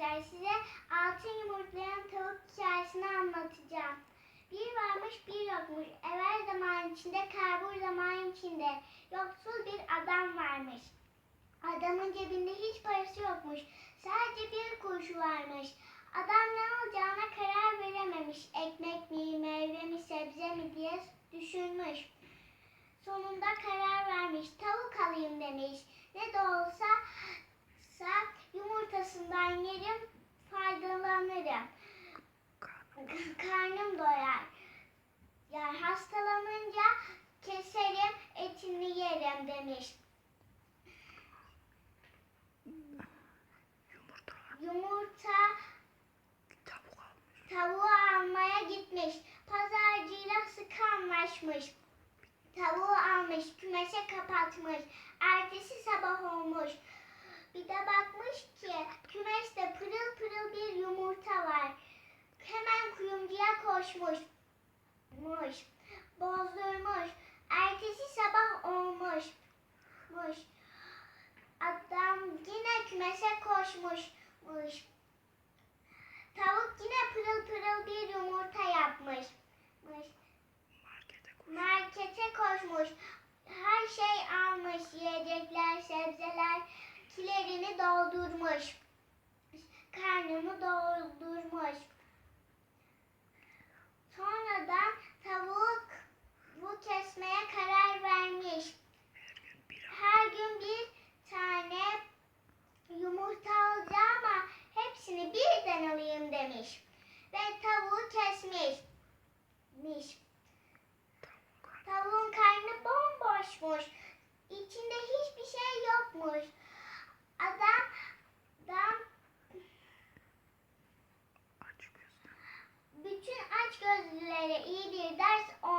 arkadaşlar size altın yumurtlayan tavuk hikayesini anlatacağım. Bir varmış bir yokmuş. Evvel zaman içinde karbur zaman içinde yoksul bir adam varmış. Adamın cebinde hiç parası yokmuş. Sadece bir kuruşu varmış. Adam ne alacağına karar verememiş. Ekmek mi, meyve mi, sebze mi diye düşünmüş. Sonunda karar vermiş. Tavuk alayım demiş. Ne de olsa sa yumurtasından yerim, faydalanırım. Karnım doyar. Yani hastalanınca keserim, etini yerim demiş. Yumurtalar Yumurta tavuk almış. tavuğu almaya gitmiş. Pazarcıyla sıkı anlaşmış. Tavuğu almış, kümese kapatmış. Ertesi sabah olmuş. Bir de bakmış ki kümeste pırıl pırıl bir yumurta var. Hemen koşmuş. Muş. Bozdurmuş. Ertesi sabah olmuş. Muş. Adam yine kümese koşmuş. Muş. Tavuk yine pırıl pırıl bir yumurta yapmış. Muş. Markete koş. Markete koşmuş. Her şey almış. Yiyecekler, sebzeler, kilerini doldurmuş. Karnını doldurmuş. Sonradan tavuk bu kesmeye karar vermiş. Her gün bir Her gün bir tane yumurta alacağım ama hepsini birden alayım demiş. Ve tavuğu kesmiş. Miş. tavuk. Tavuğun karnı bomboşmuş. İçinde hiçbir şey yokmuş. Adam, adam Gözlülere iyi bir ders.